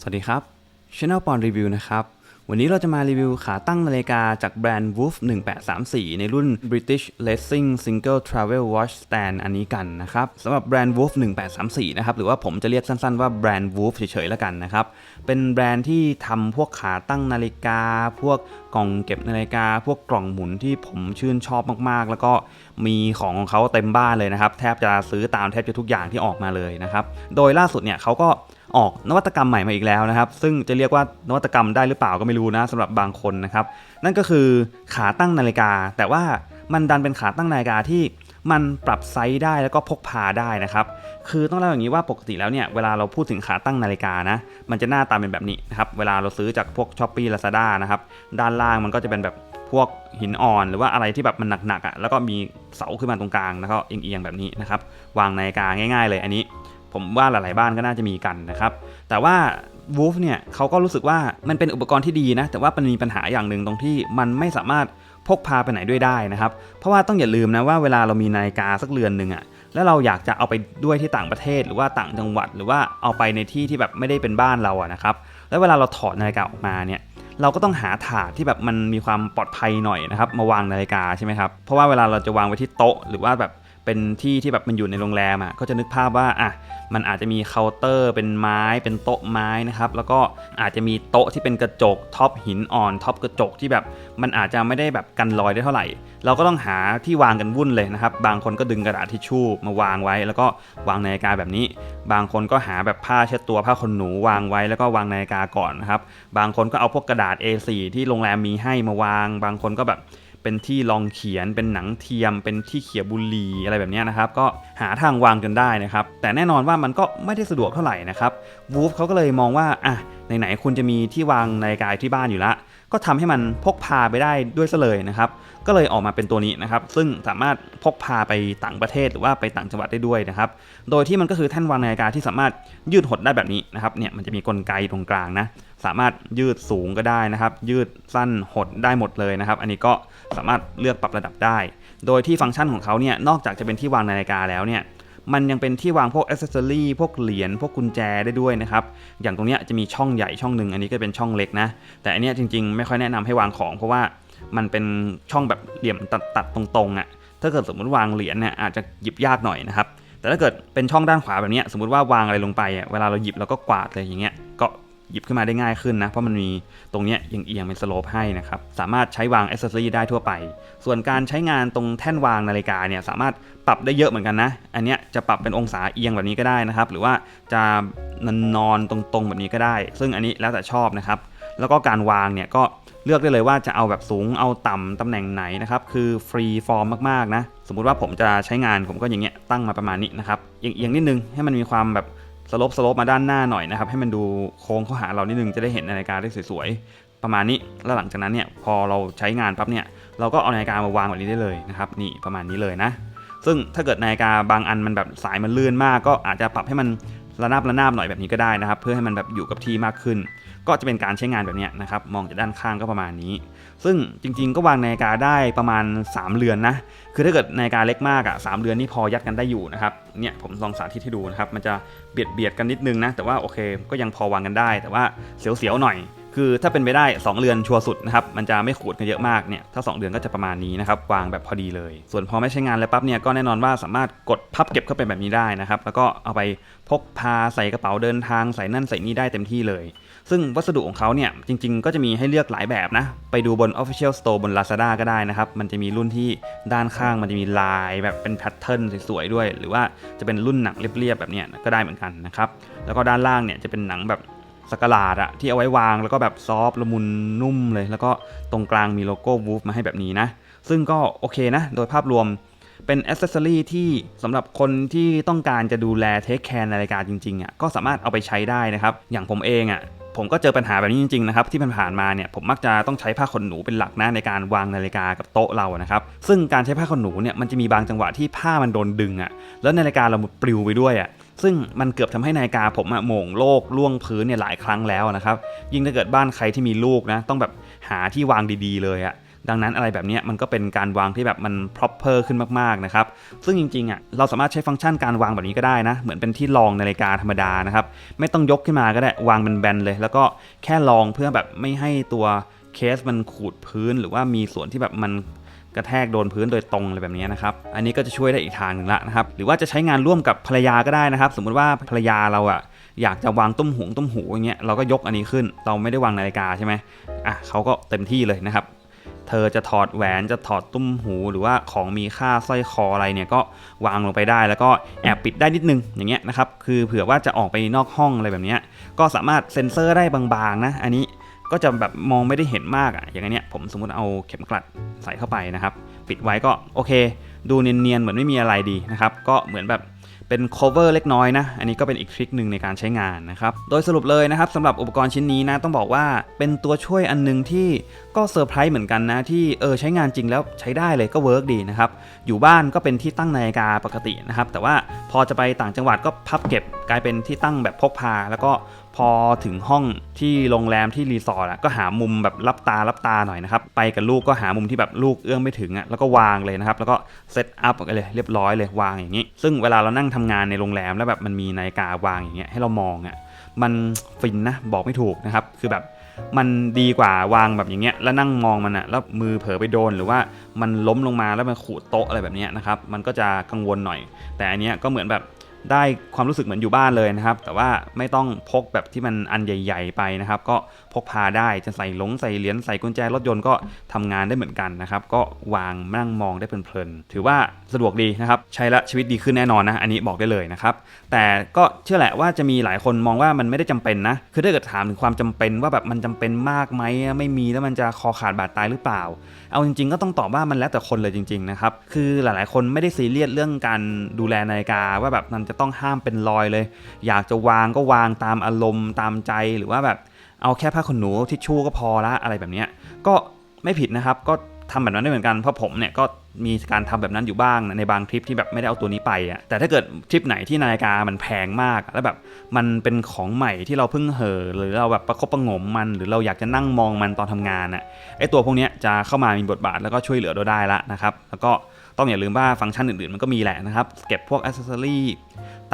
สวัสดีครับ Channel ปอนรีวิวนะครับ วันนี้เราจะมารีวิวขาตั้งนาฬิกาจากแบรนด์ Wolf 1834 ในรุ่น British Racing Single Travel Watch Stand อันนี้กันนะครับสำหรับแบรนด์ Wolf 1834 นะครับ หรือว่าผมจะเรียกสั้นๆว่าแบรนด์ Wolf เฉยๆแล้วกันนะครับ เป็นแบรนด์ที่ทำพวกขาตั้งนาฬิกา พวกกล่องเก็บนาฬิกา พวกกล่องหมุนที่ผมชื่นชอบมากๆ แล้วก็มีของของเขาเต็มบ้านเลยนะครับ แทบจะซื้อตามแทบจะทุกอย่างที่ออกมาเลยนะครับ โดยล่าสุดเนี่ยเขาก็ ออกนวัตกรรมใหม่มาอีกแล้วนะครับ ซึ่งจะเรียกว่านวัตกรรมได้หรือเปล่าก็ไม่รู้นะสำหรับบางคนนะครับ นั่นก็คือขาตั้งนาฬิกา แต่ว่ามันดันเป็นขาตั้งนาฬิกาที่มันปรับไซส์ได้แล้วก็พกพาได้นะครับ คือต้องเล่าอย่างนี้ว่าปกติแล้วเนี่ยเวลาเราพูดถึงขาตั้งนาฬิกานะ มันจะหน้าตาเป็นแบบนี้นะครับ เวลาเราซื้อจากพวก s h อ p e e Lazada นะครับ ด้านล่างมันก็จะเป็นแบบพวกหินอ่อน หรือว่าอะไรที่แบบมันหนักๆอะ แล้วก็มีเสาขึ้นมาตรงกลางแล้วก็เอียงๆแบบนี้นะครับ วางนาฬิกาง่าย ๆ เลยอันนี้ ผมว่าหลาย ๆ บ้านก็น่าจะมีกันนะครับ แต่ว่า Wolf เนี่ยเขาก็รู้สึกว่ามันเป็นอุปกรณ์ที่ดีนะ แต่ว่ามันมีปัญหาอย่างหนึ่งตรงที่มันไม่สามารถพกพาไปไหนด้วยได้นะครับ เพราะว่าต้องอย่าลืมนะว่าเวลาเรามีนาฬิกาสักเรือนหนึ่งอะแล้วเราอยากจะเอาไปด้วยที่ต่างประเทศหรือว่าต่างจังหวัด หรือว่าเอาไปในที่ที่แบบไม่ได้เป็นบ้านเราอะนะครับ แล้วเวลาเราถอดนาฬิกาออกมาเนี่ยเราก็ต้องหาถาดที่แบบมันมีความปลอดภัยหน่อยนะครับมาวางนาฬิกาใช่ไหมครับเพราะว่าเวลาเราจะวางไว้ที่โต๊ะหรือว่าแบบ เป็นที่ที่แบบมันอยู่ในโรงแรมอะก็จะนึกภาพว่าอะมันอาจจะมีเคาน์เตอร์เป็นไม้เป็นโต๊ะไม้นะครับแล้วก็อาจจะมีโต๊ะที่เป็นกระจกท็อปหินอ่อนท็อปกระจกที่แบบมันอาจจะไม่ได้แบบกันรอยได้เท่าไหร่ เราก็ต้องหาที่วางกันวุ่นเลยนะครับ บางคนก็ดึงกระดาษทิชชู่มาวางไว้ แล้วก็วางนาฬิกาแบบนี้ บางคนก็หาแบบผ้าเช็ดตัวผ้าขนหนูวางไว้แล้วก็วางนาฬิกาก่อนนะครับบางคนก็เอาพวกกระดาษ A4 ที่โรงแรมมีให้มาวาง บางคนก็แบบ เป็นที่รองเขียน เป็นหนังเทียม เป็นที่เขียบุหรี่อะไรแบบนี้นะครับ ก็หาทางวางจนได้นะครับ แต่แน่นอนว่ามันก็ไม่ได้สะดวกเท่าไหร่นะครับวูฟเขาก็เลยมองว่าอะไหนๆคุณจะมีที่วางนาฬิกาที่บ้านอยู่ละก็ทำให้มันพกพาไปได้ด้วยซะเลยนะครับ ก็เลยออกมาเป็นตัวนี้นะครับ ซึ่งสามารถพกพาไปต่างประเทศหรือว่าไปต่างจังหวัดได้ด้วยนะครับ โดยที่มันก็คือแท่นวางนาฬิกาที่สามารถยืดหดได้แบบนี้นะครับ เนี่ยมันจะมีกลไกตรงกลางนะ สามารถยืดสูงก็ได้นะครับ ยืดสั้นหดได้หมดเลยนะครับ อันนี้ก็สามารถเลือกปรับระดับได้ โดยที่ฟังก์ชันของเขาเนี่ยนอกจากจะเป็นที่วางนาฬิกาแล้วเนี่ยมันยังเป็นที่วางพวกอ c เซอรี่พวกเหรียญพวกกุญแจได้ด้วยนะครับ อย่างตรงนี้จะมีช่องใหญ่ช่องหนึ่งอันนี้ก็เป็นช่องเล็กนะ แต่อันนี้จริงๆ ไม่ค่อยแนะนำให้วางของเพราะว่ามันเป็นช่องแบบเหลี่ยมตัดตดตรงๆอะ่ะถ้าเกิดสมมติวางเหรียญเนี่ยอาจจะหยิบยากหน่อยนะครับแต่ถ้าเกิดเป็นช่องด้านขวาแบบนี้สมมติว่าวางอะไรลงไปอะเวลาเราหยิบเราก็กวาดเลยอย่างเงี้ยก็ หยิบขึ้นมาได้ง่ายขึ้นนะ เพราะมันมีตรงเนี้ยเอียงๆเป็นสโลปให้นะครับ สามารถใช้วางอ c เซสซอรี่ได้ทั่วไป ส่วนการใช้งานตรงแท่นวางนาฬิกาเนี่ยสามารถปรับได้เยอะเหมือนกันนะ อันเนี้ยจะปรับเป็นองศาเอียงแบบนี้ก็ได้นะครับ หรือว่าจะนอนนอนตรงๆแบบนี้ก็ได้ ซึ่งอันนี้แล้วแต่ชอบนะครับ แล้วก็การวางเนี่ยก็เลือกได้เลยว่าจะเอาแบบสูงเอาต่ำตำแหน่งไหนนะครับ คือฟรีฟอร์มมากๆนะ สมมุติว่าผมจะใช้งานผมก็อย่างเงี้ยตั้งมาประมาณนี้นะครับเอียงๆนิดนึงให้มันมีความแบบ สลบสลบมาด้านหน้าหน่อยนะครับ ให้มันดูโค้งเข้าหาเรานิดนึงจะได้เห็นนาฬิกาได้สวยๆ ประมาณนี้แล้วหลังจากนั้นเนี่ยพอเราใช้งานปั๊บเนี่ยเราก็เอานาฬิกามาวางแบบนี้ได้เลยนะครับนี่ประมาณนี้เลยนะ ซึ่งถ้าเกิดนาฬิกาบางอันมันแบบสายมันลื่นมาก ก็อาจจะปรับให้มันระนาบระนาบหน่อยแบบนี้ก็ได้นะครับ เพื่อให้มันแบบอยู่กับที่มากขึ้น ก็จะเป็นการใช้งานแบบนี้นะครับมองจากด้านข้างก็ประมาณนี้ ซึ่งจริงๆ ก็วางนาฬิกาได้ประมาณ 3 เรือนนะคือถ้าเกิดนาฬิกาเล็กมากอะ่ะสเรือนนี่พอยัดกันได้อยู่นะครับเนี่ยผมลองสาธิตให้ดูนะครับมันจะเบียดเบียดกันนิดนึงนะแต่ว่าโอเคก็ยังพอวางกันได้ แต่ว่าเสียวๆหน่อยคือถ้าเป็นไปได้ 2 เรือนชัวร์สุดนะครับมันจะไม่ขูดกันเยอะมากเนี่ยถ้า 2เดือนก็จะประมาณนี้นะครับวางแบบพอดีเลย ส่วนพอไม่ใช้งานแล้วปั๊บเนี่ยก็แน่นอนว่าสามารถกดพับเก็บเข้าไปแบบนี้ได้นะครับแล้วก็เอาไปพกพาใส่กระเป๋าเดินทางใส่นั่นใส่นี่ได้เต็มที่เลย ซึ่งวัสดุของเขาเนี่ยจริง ๆ ก็จะมีให้เลือกหลายแบบนะ ไปดูบน Official Store บน Lazada ก็ได้นะครับ มันจะมีรุ่นที่ด้านข้างมันจะมีลายแบบเป็นแพทเทิร์นสวยๆด้วย หรือว่าจะเป็นรุ่นหนังเรียบๆแบบเนี้ยก็ได้เหมือนกันนะครับ แล้วก็ด้านล่างเนี่ยจะเป็นหนังแบบสกลาดอะที่เอาไว้วางแล้วก็แบบซอฟละมุนนุ่มเลย แล้วก็ตรงกลางมีโลโก้ Wolf มาให้แบบนี้นะ ซึ่งก็โอเคนะ โดยภาพรวมเป็นอ c เซสซอรีที่สำหรับคนที่ต้องการจะดูแลเทคแคร์นาฬิกาจริงๆอะก็สามารถเอาไปใช้ได้นะครับ อย่างผมเองอะ ผมก็เจอปัญหาแบบนี้จริงๆนะครับที่ผ่านมาเนี่ยผมมักจะต้องใช้ผ้าขนหนูเป็นหลักนะในการวางนาฬิกากับโต๊ะเรานะครับซึ่งการใช้ผ้าขนหนูเนี่ยมันจะมีบางจังหวะที่ผ้ามันโดนดึงอะแล้วนาฬิกาเราปลิวไปด้วยอะซึ่งมันเกือบทำให้นาฬิกาผมอะโหม่งโลกล่วงพื้นเนี่ยหลายครั้งแล้วนะครับยิ่งถ้าเกิดบ้านใครที่มีลูกนะต้องแบบหาที่วางดีๆเลยอะ ดังนั้นอะไรแบบนี้มันก็เป็นการวางที่แบบมัน proper ขึ้นมากๆนะครับ ซึ่งจริงๆอะเราสามารถใช้ฟังก์ชันการวางแบบนี้ก็ได้นะ เหมือนเป็นที่รองนาฬิกาธรรมดานะครับ ไม่ต้องยกขึ้นมาก็ได้ วางเป็นแบนเลย แล้วก็แค่รองเพื่อแบบไม่ให้ตัวเคสมันขูดพื้นหรือว่ามีส่วนที่แบบมันกระแทกโดนพื้นโดยตรงอะไรแบบนี้นะครับ อันนี้ก็จะช่วยได้อีกทางหนึ่งละนะครับ หรือว่าจะใช้งานร่วมกับภรรยาก็ได้นะครับ สมมุติว่าภรรยาเราอะอยากจะวางตุ้มหูตุ้มหูอย่างเงี้ย เราก็ยกอันนี้ขึ้น เราไม่ได้วางนาฬิกาใช่ไหมอะเขาก็เต็มที่เลยนะครับ เธอจะถอดแหวนจะถอดตุ้มหูหรือว่าของมีค่าสร้อยคออะไรเนี่ยก็วางลงไปได้ แล้วก็แอบปิดได้นิดนึงอย่างเงี้ยนะครับคือเผื่อว่าจะออกไปนอกห้องอะไรแบบเนี้ยก็สามารถเซ็นเซอร์ได้บางๆนะ อันนี้ก็จะแบบมองไม่ได้เห็นมากอะอย่างเนี้ยผมสมมติเอาเข็มกลัดใส่เข้าไปนะครับ ปิดไว้ก็โอเค ดูเนียนๆเหมือนไม่มีอะไรดีนะครับ ก็เหมือนแบบ เป็น cover เล็กน้อยนะ อันนี้ก็เป็นอีกทริคหนึ่งในการใช้งานนะครับ โดยสรุปเลยนะครับสำหรับอุปกรณ์ชิ้นนี้นะ ต้องบอกว่าเป็นตัวช่วยอันหนึงที่ก็เซอร์ไพรส์เหมือนกันนะ ที่เออใช้งานจริงแล้วใช้ได้เลยก็เวิร์กดีนะครับ อยู่บ้านก็เป็นที่ตั้งนาฬิกาปกตินะครับ แต่ว่าพอจะไปต่างจังหวัดก็พับเก็บกลายเป็นที่ตั้งแบบพกพา แล้วก็พอถึงห้องที่โรงแรมที่รีสอร์ทอะก็หามุมแบบรับตารับตาหน่อยนะครับไปกับลูกก็หามุมที่แบบลูกเอื้อมไม่ถึงอะแล้วก็วางเลยนะครับแล้วก็เซตอัพกันเลยเรียบร้อยเลยวางอย่างนี้ ซึ่งเวลาเรานั่งทำงานในโรงแรมแล้วแบบมันมีนาฬิกาวางอย่างเงี้ยให้เรามองอะมันฟินนะบอกไม่ถูกนะครับคือแบบมันดีกว่าวางแบบอย่างเงี้ยแล้วนั่งมองมันอะแล้วมือเผลอไปโดนหรือว่ามันล้มลงมาแล้วมันขูดโต๊ะอะไรแบบเนี้ยนะครับมันก็จะกังวลหน่อย แต่อันเนี้ยก็เหมือนแบบ ได้ความรู้สึกเหมือนอยู่บ้านเลยนะครับ แต่ว่าไม่ต้องพกแบบที่มันอันใหญ่ ๆ ไปนะครับ ก็พกพาได้จะใส่หลงใส่เหรียญใส่กุญแจรถยนต์ก็ทำงานได้เหมือนกันนะครับ ก็วางนั่งมองได้เพลินๆถือว่าสะดวกดีนะครับ ใช้และชีวิตดีขึ้นแน่นอนนะ อันนี้บอกได้เลยนะครับ แต่ก็เชื่อแหละว่าจะมีหลายคนมองว่ามันไม่ได้จำเป็นนะ คือถ้าเกิดถามถึงความจำเป็นว่าแบบมันจำเป็นมากไหมไม่มีแล้วมันจะคอขาดบาดตายหรือเปล่า เอาจริง ๆ ก็ต้องตอบว่ามันแล้วแต่คนเลยจริง ๆนะครับ คือหลายๆ คนไม่ได้ซีเรียสเรื่องการดูแลนาฬิกาว่าแบบมันจะต้องห้ามเป็นรอยเลย อยากจะวางก็วางตามอารมณ์ตามใจหรือว่าแบบเอาแค่ผ้าขนหนูทิชชู่ก็พอละอะไรแบบนี้ก็ไม่ผิดนะครับก็ทำแบบนั้นได้เหมือนกันเพราะผมเนี่ยก็มีการทำแบบนั้นอยู่บ้างในบางทริปที่แบบไม่ได้เอาตัวนี้ไปอะแต่ถ้าเกิดทริปไหนที่นาฬิกามันแพงมาก แล้วแบบมันเป็นของใหม่ที่เราเพิ่งเห่อหรือเราแบบประคบประงมมัน หรือเราอยากจะนั่งมองมันตอนทำงานอะไอตัวพวกนี้จะเข้ามามีบทบาทแล้วก็ช่วยเหลือเราได้ละนะครับ แล้วก็ ต้องอย่าลืมว่าฟังก์ชันอื่นๆ มันก็มีแหละนะครับ เก็บพวกอ c เซสซอรี่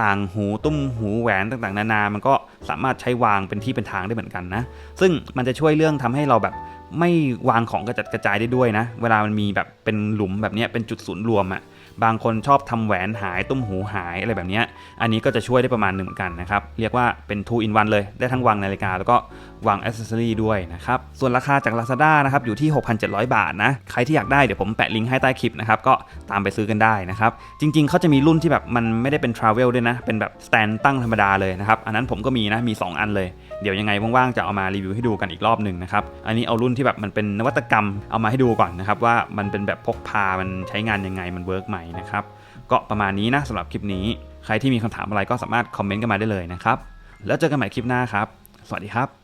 ต่างหูตุ้มหูแหวนต่างๆ นานา มันก็สามารถใช้วางเป็นที่เป็นทางได้เหมือนกันนะ ซึ่งมันจะช่วยเรื่องทำให้เราแบบไม่วางของกระจัดกระจายได้ด้วยนะ เวลามันมีแบบเป็นหลุมแบบนี้เป็นจุดศูนย์รวมอะ่ะบางคนชอบทำแหวนหายตุ้มหูหายอะไรแบบนี้ อันนี้ก็จะช่วยได้ประมาณหนึ่งเหมือนกันนะครับ เรียกว่าเป็น2 in 1เลย ได้ทั้งวางนาฬิกาแล้วก็ วางอ c เซสซอรี่ด้วยนะครับ ส่วนราคาจาก Lazada นะครับอยู่ที่ 6,700 บาทนะ ใครที่อยากได้เดี๋ยวผมแปะลิงก์ให้ใต้คลิปนะครับ ก็ตามไปซื้อกันได้นะครับ จริงๆ เขาจะมีรุ่นที่แบบมันไม่ได้เป็น Travel ด้วยนะ เป็นแบบสแตนตั้งธรรมดาเลยนะครับ อันนั้นผมก็มีนะ มี 2 อันเลย เดี๋ยวยังไงว่างๆ จะเอามารีวิวให้ดูกันอีกรอบหนึ่งนะครับ อันนี้เอารุ่นที่แบบมันเป็นนวัตกรรมเอามาให้ดูก่อนนะครับว่ามันเป็นแบบพกพา มันใช้งานยังไง มันเวิร์กไหมนะครับ ก็ประมาณนี้นะสำหรับคลิปนี้ ใครที่มีคำถามอะไรก็สามารถคอมเมนต์กันมาได้เลยนะครับ แล้วเจอกันใหม่คลิปหน้าครับ สวัสดีครับ